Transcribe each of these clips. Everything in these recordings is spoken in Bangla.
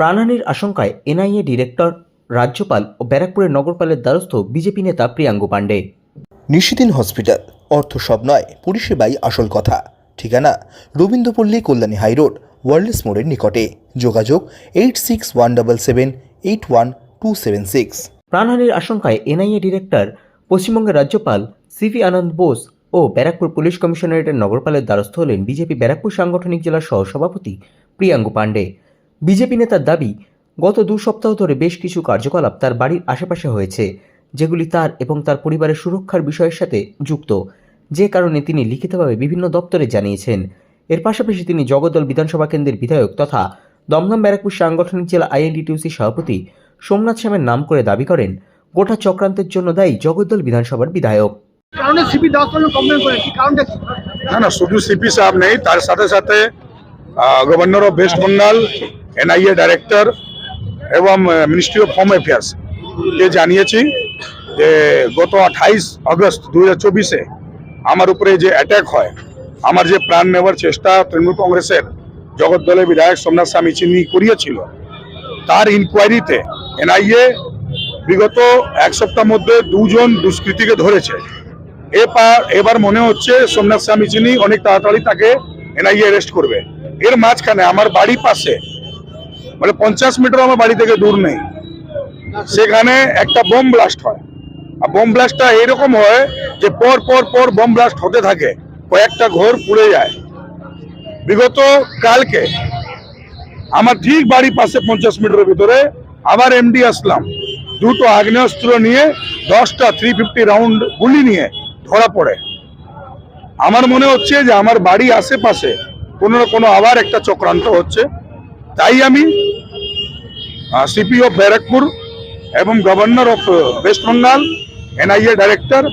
প্রাণহানির আশঙ্কায় এনআইএ ডিরেক্টর রাজ্যপাল ও ব্যারাকপুরের নগরপালের দ্বারস্থ বিজেপি নেতা প্রিয়াঙ্গু পাণ্ডে। নিশিদিন হসপিটাল অর্থ সব নয় পরিষেবাই আসল কথা। ঠিকানা রবীন্দ্রপল্লী কল্যাণী হাইরোড ওয়ার্ল্ডস মোড়ের নিকটে। যোগাযোগ eight six one double seven eight one two seven six. প্রাণহানির আশঙ্কায় এনআইএ ডিরেক্টর পশ্চিমবঙ্গের রাজ্যপাল সিভি আনন্দ বোস ও ব্যারাকপুর পুলিশ কমিশনারেটের নগরপালের দ্বারস্থ হলেন বিজেপি ব্যারাকপুর সাংগঠনিক জেলার সহসভাপতি প্রিয়াঙ্গু পাণ্ডে। বিজেপি নেতার দাবি গত দু সপ্তাহ ধরে বেশ কিছু কার্যকলাপ তার বাড়ির আশেপাশে হয়েছে যেগুলি তার এবং তার পরিবারের সুরক্ষার বিষয়ের সাথে যুক্ত যে কারণে তিনি লিখিতভাবে বিভিন্ন দপ্তরে জানিয়েছেন। এর পাশাপাশি তিনি জগদ্দল বিধানসভা কেন্দ্রের বিধায়ক তথা দমদম ব্যারাকপুর সাংগঠনিক জেলা আইএনডিটিউসি সভাপতি সোমনাথ শ্যামের নাম করে দাবি করেন গোটা চক্রান্তের জন্য দায়ী জগদ্দল বিধানসভার বিধায়ক। কারণে সিপি দাস কমপ্লেন করে কি কারণটা কি না না শুধু সিপি সাহেব নেই তার সাথে সাথে governor of West Bengal NIA director এবং মিনিস্ট্রি অফ হোম অ্যাফেয়ার্স কে জানিয়েছি যে গত আঠাইশ আগস্ট দু হাজার চব্বিশে আমার উপরে যে অ্যাটাক হয়, আমার যে প্রাণ নেওয়ার চেষ্টা তৃণমূল কংগ্রেসের জগৎদলের বিধায়ক সোমনাথ স্বামী চিনি করিয়েছিল, তার ইনকোয়ারিতে এনআইএ বিগত এক সপ্তাহ মধ্যে দুজন দুষ্কৃতীকে ধরেছে। এবার এবার মনে হচ্ছে সোমনাথ স্বামী চিনি অনেক তাড়াতাড়ি তাকে এনআইএ অ্যারেস্ট করবে। এর মাঝখানে আমার বাড়ি পাশে মানে পঞ্চাশ মিটার আমার বাড়ি থেকে দূর নেই। সেখানে একটা বোম ব্লাস্ট হয়। আর বোম ব্লাস্টটা এরকম হয় যে পর পর পর বোম ব্লাস্ট হতে থাকে। কয়েকটা ঘর পুড়ে যায়। বিগত কালকে আমার ঠিক বাড়ির পাশে পঞ্চাশ মিটারের ভিতরে আবার এমডি আসলাম। দুটো আগ্নেয়াস্ত্র নিয়ে দশটা থ্রি ফিফটি রাউন্ড গুলি নিয়ে ধরা পড়ে। আমার মনে হচ্ছে যে আমার বাড়ি আশেপাশে কোনো না কোনো আবার একটা চক্রান্ত হচ্ছে। তাই আমি সিপি অফ ব্যারাকপুর এবং governor of West Bengal NIA director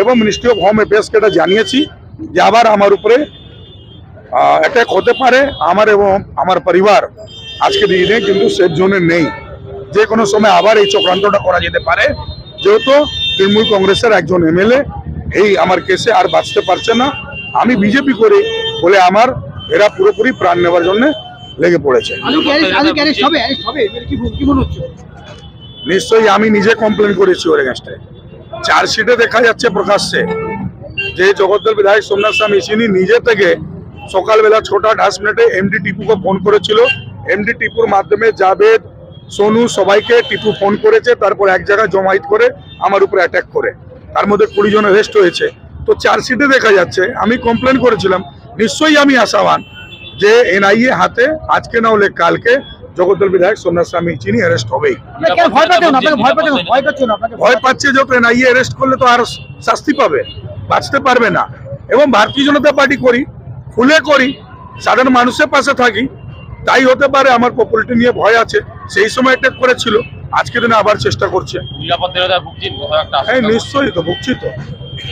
এবং মিনিস্ট্রি অফ হোম অ্যাফেয়ার্সকে এটা জানিয়েছি যে আবার আমার উপরে অ্যাটাক হতে পারে আমার এবং আমার পরিবার আজকে দিনে কিন্তু সেফ জোনে নেই। যে কোনো সময় আবার এই চক্রান্তটা করা যেতে পারে। যেহেতু তৃণমূল কংগ্রেসের একজন এমএলএ, এই আমার কেসে আর বাঁচতে পারছে না। আমি বিজেপি করি বলে আমার এরা পুরোপুরি প্রাণ নেওয়ার জন্য লেগে পড়েছে। মনে নিশ্চয়ই আমি নিজে কমপ্লেন করেছি ওর এগেনস্টে চার্জশিটে দেখা যাচ্ছে প্রকাশ্যে যে জগদ্দল বিধায়ক সোমনাথ স্বামী চিনি নিজে থেকে সকালবেলা ছটা দশ মিনিটে এমডি টিপুকে ফোন করেছিল। এমডি টিপুর মাধ্যমে জাভেদ সোনু সবাইকে টিপু ফোন করেছে তারপর এক জায়গায় জমায়েত করে আমার উপরে অ্যাটাক করে। তার মধ্যে কুড়ি জন অ্যারেস্ট হয়েছে। তো চার্জশিটে দেখা যাচ্ছে আমি কমপ্লেন করেছিলাম। নিশ্চয়ই আমি আশাবান। যে এনআইএ হাতে আজকে না হলে কালকে জগদ্দল বিধায়ক সোমনাথ স্বামী চিনি অ্যারেস্ট হবেই। ভয় পাচ্ছেন আপনাকে ভয় পাচ্ছেন ভয় পাচ্ছেন আপনাকে ভয় পাচ্ছে যত এনআইএ অ্যারেস্ট করলে তো আর শাস্তি পাবে বাঁচতে পারবে না। এবং ভারতীয় জনতা পার্টি করি খুলে করি সাধারণ মানুষের পাশে থাকি তাই হতে পারে আমার পপুলারিটি নিয়ে ভয় আছে সেই সময় অ্যাটাক করেছিল আজকে দিনে আবার চেষ্টা করছে। হ্যাঁ নিশ্চয়ই তো ভুগছি তো।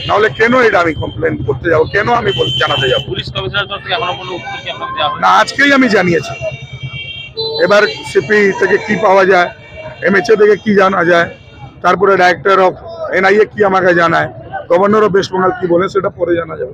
নাহলে কেন এটা আমি কমপ্লেন করতে যাব? কেন আমি জানাতে যাব? পুলিশ কমিশনার তরফ থেকে এখনও কোনো উত্তর কি আপনাকে দেওয়া না আজকেই আমি জানিয়েছি। এবার সিপি থেকে কি পাওয়া যায় এমএচএ থেকে কি জানা যায় তারপরে ডাইরেক্টর অফ এনআইএ কি আমাকে জানায় গভর্নর অফ ওয়েস্ট বেঙ্গল কি বলে সেটা পরে জানা যাবে।